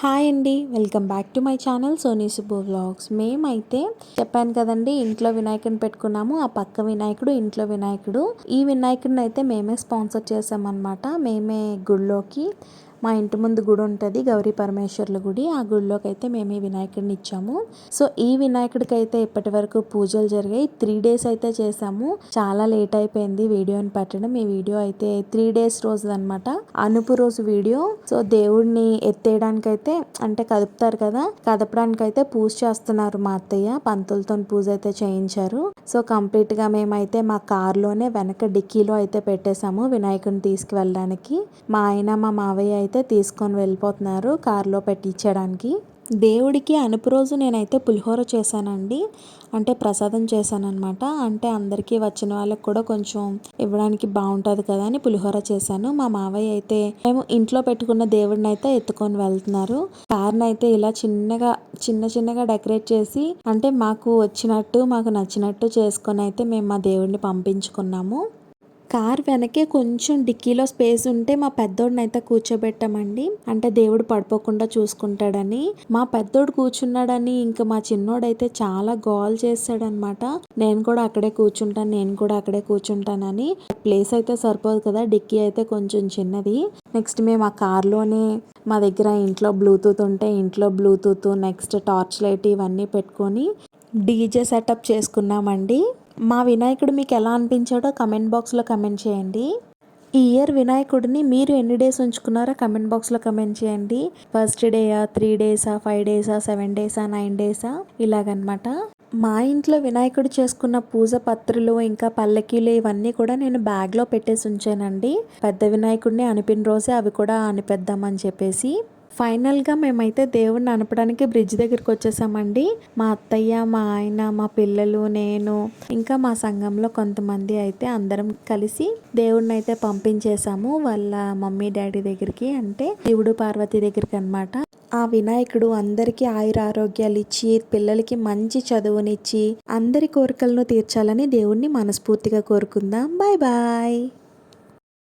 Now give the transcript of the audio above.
Hi అండి welcome back to my channel Sony Subbu vlogs. మేమైతే చెప్పాను కదండి ఇంట్లో వినాయకుడిని పెట్టుకున్నాము ఆ పక్క వినాయకుడు ఇంట్లో వినాయకుడు. ఈ వినాయకుడిని అయితే మేమే స్పాన్సర్ చేసామన్నమాట మేమే గుళ్ళోకి. మా ఇంటి ముందు గుడి ఉంటుంది గౌరీ పరమేశ్వర్ల గుడి. ఆ గుడిలోకి అయితే మేము ఈ వినాయకుడిని ఇచ్చాము. సో ఈ వినాయకుడికి అయితే ఇప్పటి వరకు పూజలు జరిగాయి. త్రీ డేస్ అయితే చేసాము చాలా లేట్ అయిపోయింది వీడియోని పెట్టడం. ఈ వీడియో అయితే త్రీ డేస్ రోజు అనమాట అనుపు రోజు వీడియో. సో దేవుడిని ఎత్తేయడానికి అయితే అంటే కదుపుతారు కదా కదపడానికి అయితే పూజ చేస్తున్నారు మా అత్తయ్య. పంతులతో పూజ అయితే చేయించారు. సో కంప్లీట్గా మేమైతే మా కార్లోనే వెనక డిక్కీలో అయితే పెట్టేశాము వినాయకుడిని తీసుకువెళ్ళడానికి. మా ఆయన మా మావయ్య అయితే తీసుకొని వెళ్ళిపోతున్నారు కారులో పెట్టించడానికి. దేవుడికి అనుపు రోజు నేనైతే పులిహోర చేశానండి. అంటే ప్రసాదం చేశానమాట అంటే అందరికీ వచ్చిన వాళ్ళకి కూడా కొంచెం ఇవ్వడానికి బాగుంటుంది కదా అని పులిహోర చేశాను. మా మావయ్య అయితే మేము ఇంట్లో పెట్టుకున్న దేవుడిని అయితే ఎత్తుకొని వెళ్తున్నారు. కార్ని అయితే ఇలా చిన్నగా చిన్న చిన్నగా డెకరేట్ చేసి అంటే మాకు వచ్చినట్టు మాకు నచ్చినట్టు చేసుకొని అయితే మేము మా దేవుడిని పంపించుకున్నాము. కార్ వెనకే కొంచెం డిక్కీలో స్పేస్ ఉంటే మా పెద్దోడిని అయితే కూర్చోబెట్టామండి. అంటే దేవుడు పడిపోకుండా చూసుకుంటాడని. మా పెద్దోడు కూర్చున్నాడని ఇంకా మా చిన్నోడైతే చాలా గోల్ చేస్తాడనమాట. నేను కూడా అక్కడే కూర్చుంటాను నేను కూడా అక్కడే కూర్చుంటానని. ప్లేస్ అయితే సరిపోదు కదా డిక్కీ అయితే కొంచెం చిన్నది. నెక్స్ట్ మేము ఆ కార్లోనే మా దగ్గర ఇంట్లో బ్లూటూత్ ఉంటే ఇంట్లో బ్లూటూత్ నెక్స్ట్ టార్చ్ లైట్ ఇవన్నీ పెట్టుకొని డీజే సెటప్ చేసుకున్నామండి. మా వినాయకుడు మీకు ఎలా అనిపించాడో కమెంట్ బాక్స్లో కమెంట్ చేయండి. ఈ ఇయర్ వినాయకుడిని మీరు ఎన్ని డేస్ ఉంచుకున్నారో కమెంట్ బాక్స్లో కమెంట్ చేయండి. ఫస్ట్ డేయా త్రీ డేసా ఫైవ్ డేసా సెవెన్ డేసా నైన్ డేసా ఇలాగనమాట. మా ఇంట్లో వినాయకుడు చేసుకున్న పూజ పత్రులు ఇంకా పల్లకీలు ఇవన్నీ కూడా నేను బ్యాగ్లో పెట్టేసి ఉంచానండి. పెద్ద వినాయకుడిని అనిపిన రోజే అవి కూడా అనిపెద్దామని చెప్పేసి ఫైనల్గా మేమైతే దేవుడిని అనపడానికి బ్రిడ్జ్ దగ్గరికి వచ్చేసామండి. మా అత్తయ్య మా ఆయన మా పిల్లలు నేను ఇంకా మా సంఘంలో కొంతమంది అయితే అందరం కలిసి దేవుడిని అయితే పంపించేసాము. వాళ్ళ మమ్మీ డాడీ దగ్గరికి అంటే శివుడు పార్వతి దగ్గరికి అనమాట ఆ వినాయకుడు అందరికీ ఆయుర ఆరోగ్యాలు ఇచ్చి పిల్లలకి మంచి చదువునిచ్చి అందరి కోరికలను తీర్చాలని దేవుణ్ణి మనస్ఫూర్తిగా కోరుకుందాం. Bye bye.